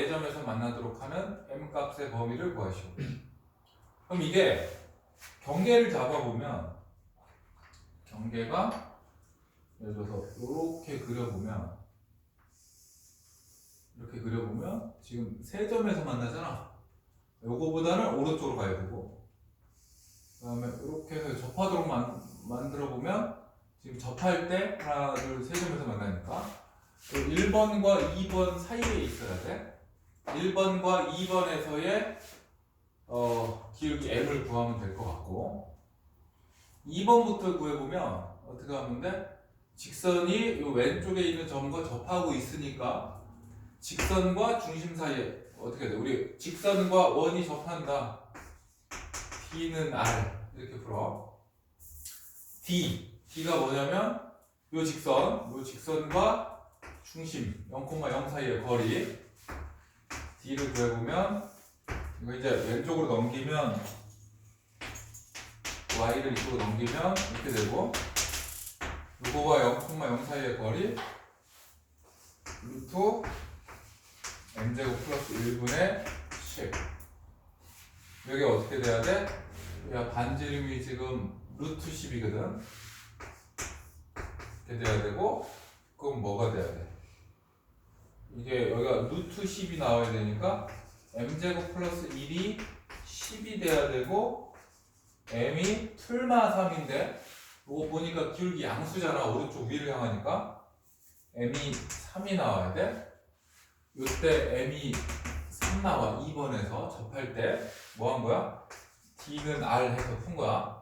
4점에서 만나도록 하는 m 값의 범위를 구하시오. 그럼 이게 경계를 잡아보면 경계가 예를 들어서 이렇게 그려보면 이렇게 그려보면 지금 세 점에서 만나잖아. 요거보다는 오른쪽으로 가야 되고 그 다음에 이렇게 해서 접하도록 만, 만들어 보면 지금 접할 때 하나 둘 세 점에서 만나니까 1번과 2번 사이에 있어야 돼. 1번과 2번에서의 어, 기울기 m을 구하면 될 것 같고 2번부터 구해보면 어떻게 하면 돼? 직선이 요 왼쪽에 있는 점과 접하고 있으니까 직선과 중심 사이에 어떻게 돼? 우리 직선과 원이 접한다. D는 R 이렇게 풀어. D D가 뭐냐면 요 직선, 요 직선과 중심 0,0 사이의 거리 D를 구해보면 이거 이제 왼쪽으로 넘기면 Y를 이쪽으로 넘기면 이렇게 되고 요거와 0,0 사이의 거리 루트 m제곱 플러스 1분의 10 여기 어떻게 돼야 돼? 야 반지름이 지금 루트 10이거든 이렇게 돼야 되고 그럼 뭐가 돼야 돼? 이게 여기가 루트 10이 나와야 되니까 m제곱 플러스 1이 10이 돼야 되고 m이 풀마 3인데 이거 보니까 기울기 양수잖아 오른쪽 위를 향하니까 m이 3이 나와야 돼 이때 m이 3 나와 2번에서 접할 때 뭐 한 거야? d는 r 해서 푼 거야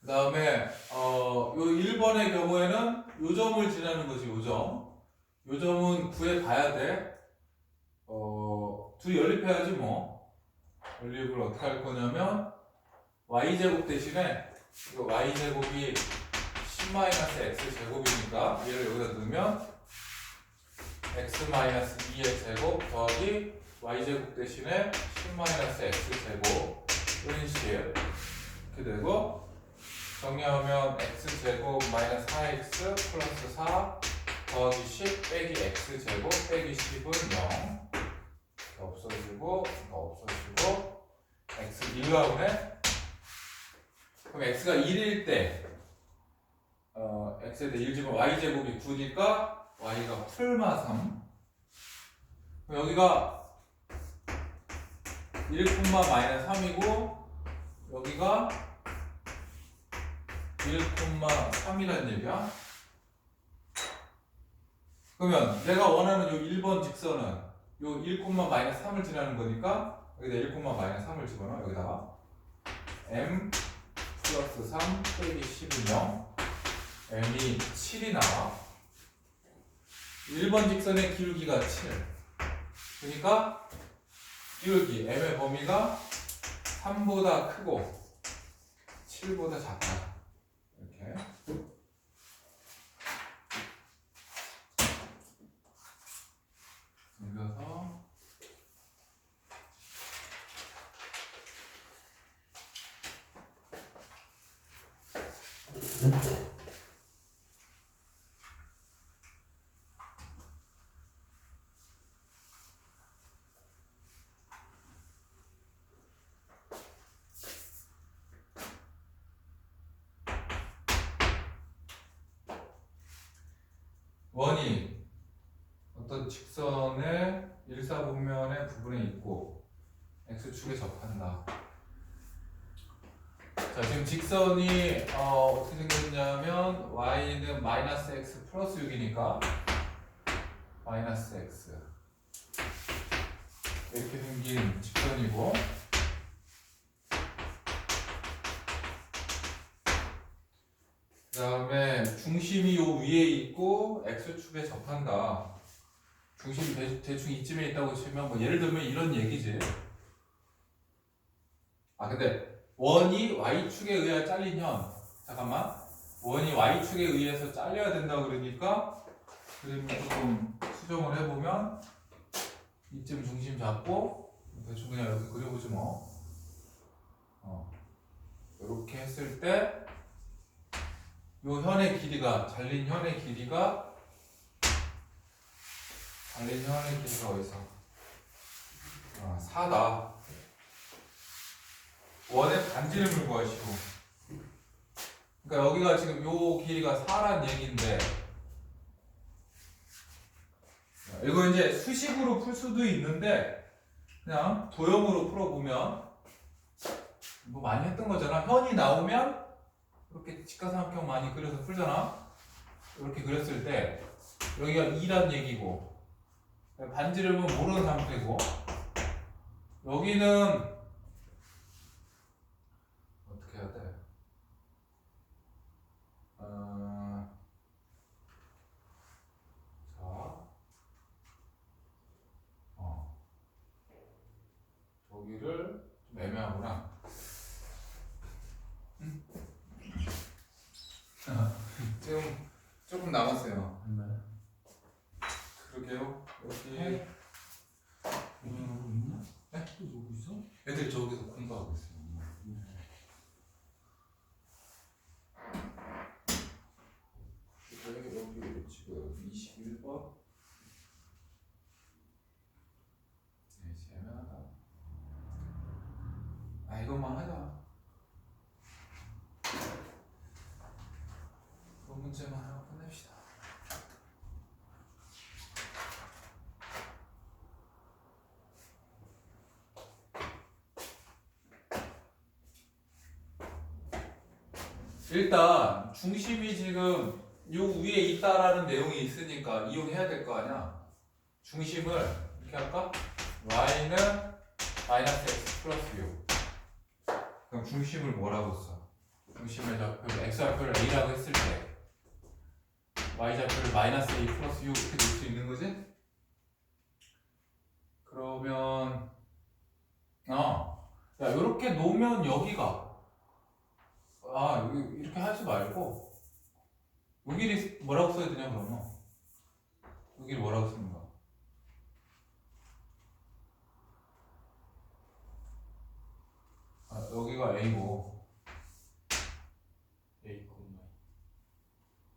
그 다음에 어, 요 1번의 경우에는 요 점을 지나는 거지 요 점. 요 점은 구해 봐야 돼. 어, 둘이 연립해야지 뭐. 연립을 어떻게 할 거냐면 y제곱 대신에 이거 y제곱이 10-x 제곱이니까 얘를 여기다 넣으면 x-2의 제곱 더하기 y제곱 대신에 10-x 제곱 이런 식 이렇게 되고 정리하면 x제곱 마이너스 4x 플러스 4 더하기 10 빼기 x제곱 빼기 10은 0 없어지고 없어지고 x 1 나오네 그럼 x가 1일 때 어, x에 대해 1 제곱 y제곱이 9니까 y가 풀마 3 그럼 여기가 1, 마이너스 3이고 여기가 1,3이라는 얘기야. 그러면 내가 원하는 요 1번 직선은 요 1, 마이너스 3을 지나는 거니까 여기다 1, 마이너스 3을 집어넣어 여기다가. M 플러스 3 빼기 10은 0 m이 7이 나와. 1번 직선의 기울기가 7 그러니까 기울기 m의 범위가 3보다 크고 7보다 작다. 이렇게 넘겨서 원이 어떤 직선의 일사분면의 부분에 있고 x축에 접한다. 자 지금 직선이 어, 어떻게 생겼냐면 y는 마이너스 x 플러스 6이니까 마이너스 x 이렇게 생긴 직선이고 그 다음에 중심이 요 위에 있고 x축에 접한다. 중심이 대, 대충 이쯤에 있다고 치면 뭐 예를 들면 이런 얘기지. 아 근데 원이 y축에 의해 현. 잠깐만. 원이 y축에 의해서 잘려야 된다 그러니까 그림을 조금 수정을 해보면 이쯤 중심 잡고 대충 그냥 이렇게 그려보지 뭐. 어. 이렇게 했을 때 요 현의 길이가 잘린 현의 길이가 달린 현의 길이가 어디서? 아, 4다. 원의 반지를 물고 하시고. 그러니까 여기가 지금 요 길이가 4란 얘기인데 이거 이제 수식으로 풀 수도 있는데 그냥 도형으로 풀어보면 뭐 많이 했던 거잖아. 현이 나오면 이렇게 직가삼각형 많이 그려서 풀잖아. 이렇게 그렸을 때 여기가 2란 얘기고 반지름은 모르는 상태고 여기는 어떻게 해야 돼? 어... 자, 어, 저기를 좀 애매하구나. 음. 지금 조금 남았어요. 그러게요. 여기 네. 공부하고 있나? 네? 또 놀고 있어? 애들 저기서 공부하고 있어요. 여기 여기 지금 21번. 네, 재미하다. 아 이것만 하자. 그 문제만 하고 끝냅시다. 일단 중심이 지금 요 위에 있다라는 내용이 있으니까 이용해야 될 거 아니야. 중심을 이렇게 할까? Y는 마이너스 x 플러스 6. 그럼 중심을 뭐라고 써? 중심의 좌표를 x 좌표를 a라고 했을 때 y 좌표를 마이너스 a 플러스 6 이렇게 놓을 수 있는 거지? 그러면 어, 야 이렇게 놓으면 여기가 아 여기 이렇게 하지 말고 여기를 뭐라고 써야 되냐 그러면 여기를 뭐라고 쓰는 거야? 아 여기가 A고 A 콤마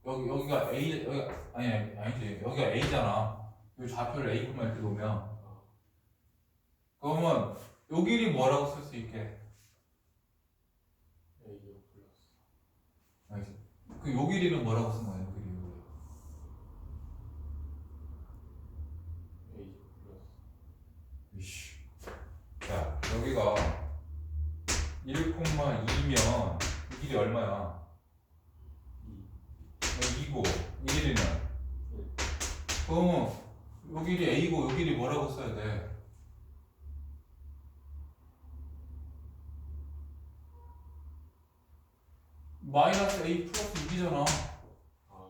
여기 여기가 A 여기 아니 아니 아니지 여기가 A잖아. 이 좌표를 A 콤마 이렇게 놓으면 그러면 요 길이 뭐라고 쓸 수 있게? A 플러스 아니지. 그요 길이는 뭐라고 쓴 거야? 요 길이 요 길이. A 플러스 이씨. 자, 여기가 1,2면 이 길이 얼마야? 2 2고 이 길이는 그러면 요 길이 A고 요 길이 뭐라고 써야 돼? 마이너스 A 플러스 6이잖아. 아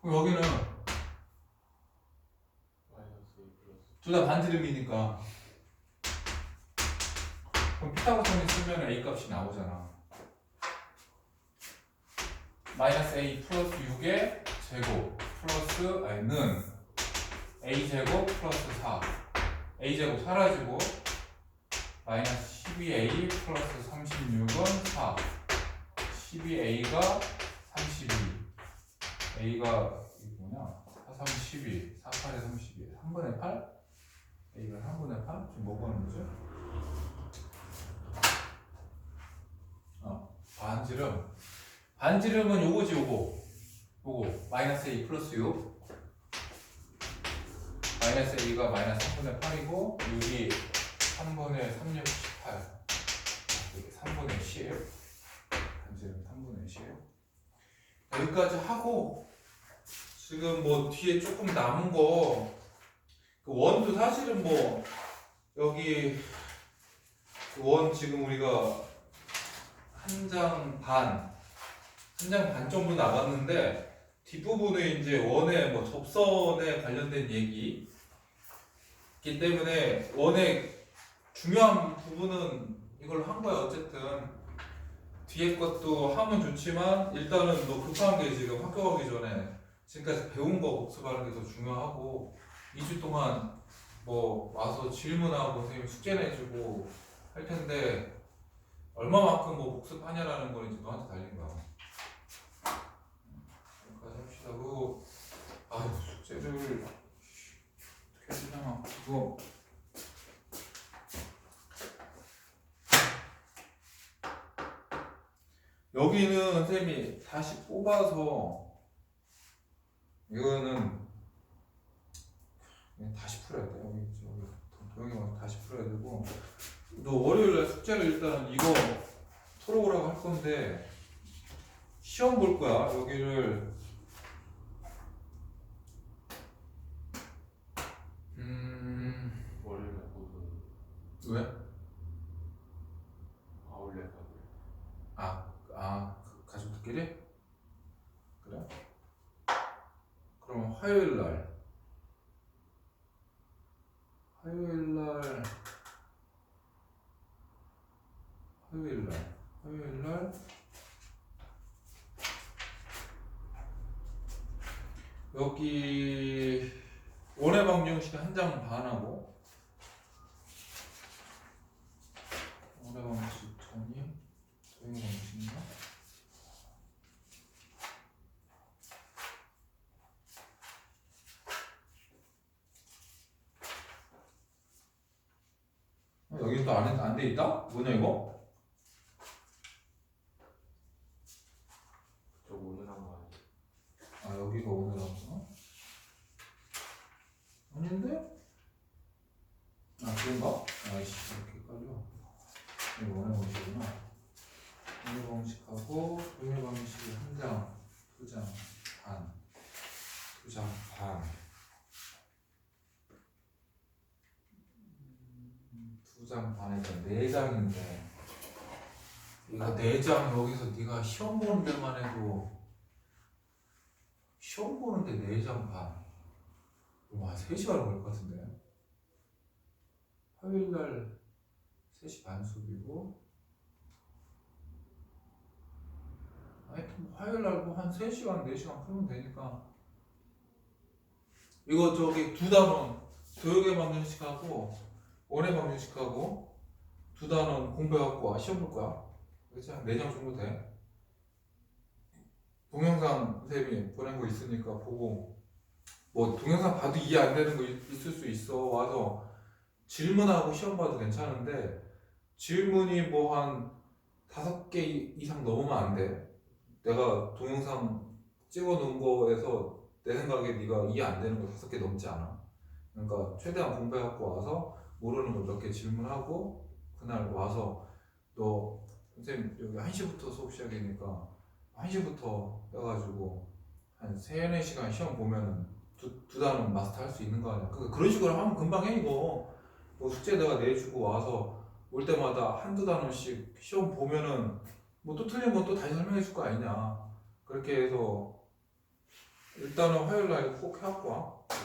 그럼 여기는 둘 다 반지름이니까 그럼 피타고라스 쓰면 A 값이 나오잖아. 마이너스 A 플러스 6의 제곱 플러스 아니는 A 제곱 플러스 4 A 제곱 사라지고 마이너스 12A 플러스 36은 4 12A가 32 A가 뭐냐 4, 3, 12 4, 8에 32 3분의 8? A가 3분의 8? 지금 뭐 구하는 거죠? 어, 반지름. 반지름은 요거지 요거. 요거. 마이너스 A 플러스 6 마이너스 A가 마이너스 3분의 8이고 6이 3분의 3, 6, 18 이게 3분의 10 반지름 3분의 10 여기까지 하고 지금 뭐 뒤에 조금 남은 거, 그 원도 사실은 뭐, 여기, 그원 지금 우리가 한 장 반, 한 장 반 정도 남았는데, 뒷부분에 이제 원의 뭐 접선에 관련된 얘기, 있기 때문에 원의 중요한 부분은 이걸 한 거야, 어쨌든. 뒤에 것도 하면 좋지만, 일단은 너 급한 게 지금 학교 가기 전에 지금까지 배운 거 복습하는 게 더 중요하고 2주 동안 뭐 와서 질문하고 선생님 숙제 내주고 할 텐데 얼마만큼 뭐 복습하냐라는 건 이제 너한테 달린 거야. 여기까지 합시다. 그리고 아 숙제를 그거 여기는 선생님이 다시 뽑아서 이거는 다시 풀어야 돼 여기 도형이 와서 다시 풀어야 되고 너 월요일날 숙제를 일단 이거 풀어보라고 할 건데 시험 볼 거야 여기를 음 월요일 날 보는 왜? 아울렛하고 아, 아, 그 가족들끼리? 그래? 그럼 화요일 날. 화요일 날. 화요일 날. 화요일 날. 여기 원의 방정식 한 장 반하고 원의 방정식 전이 소형 방식인가? 어, 여기 또 안에 안돼 있다? 뭐냐 이거? 그쪽 오늘 한거 아니야? 아 여기가 오늘 한 거? 아닌데? 아 그런가? 아이씨 이렇게 헷갈려 이거 원의 방식이구나 원의 방식하고 동일 방식이 한 장, 두 장, 반, 두 장, 반. 음, 두장 반에서 네 장인데 이거 네장 여기서 네가 시험 보는 데만 해도 시험 보는데 4장 반. 와, 3시간 걸릴 것 같은데. 화요일 날 3시 반 수업이고. 하여튼 뭐 화요일 날 뭐한 3시간, 4시간 풀면 되니까. 이거 저기 두 단원, 교육의 방정식하고, 원의 방정식하고, 두 단원 공부해갖고 와, 시험 볼 거야. 그치? 한 4장 정도 돼. 동영상 쌤이 보낸 거 있으니까 보고 뭐 동영상 봐도 이해 안 되는 거 있- 있을 수 있어 와서 질문하고 시험 봐도 괜찮은데 질문이 뭐 한 다섯 개 이- 이상 넘으면 안 돼. 내가 동영상 찍어 놓은 거에서 내 생각에 네가 이해 안 되는 거 다섯 개 넘지 않아. 그러니까 최대한 공부해갖고 와서 모르는 거 몇 개 질문하고 그날 와서 너 선생님 여기 1시부터 수업 시작이니까 1시부터 해가지고 한 3, 4시간 시험 보면은 두, 두 단은 마스터 할 수 있는 거 아니야. 그, 그런 식으로 하면 금방 해, 이거. 뭐 숙제 내가 내주고 와서 올 때마다 한두 단원씩 시험 보면은 뭐 또 틀린 건 또 다시 설명해 줄 거 아니냐. 그렇게 해서 일단은 화요일 날 꼭 해갖고 와.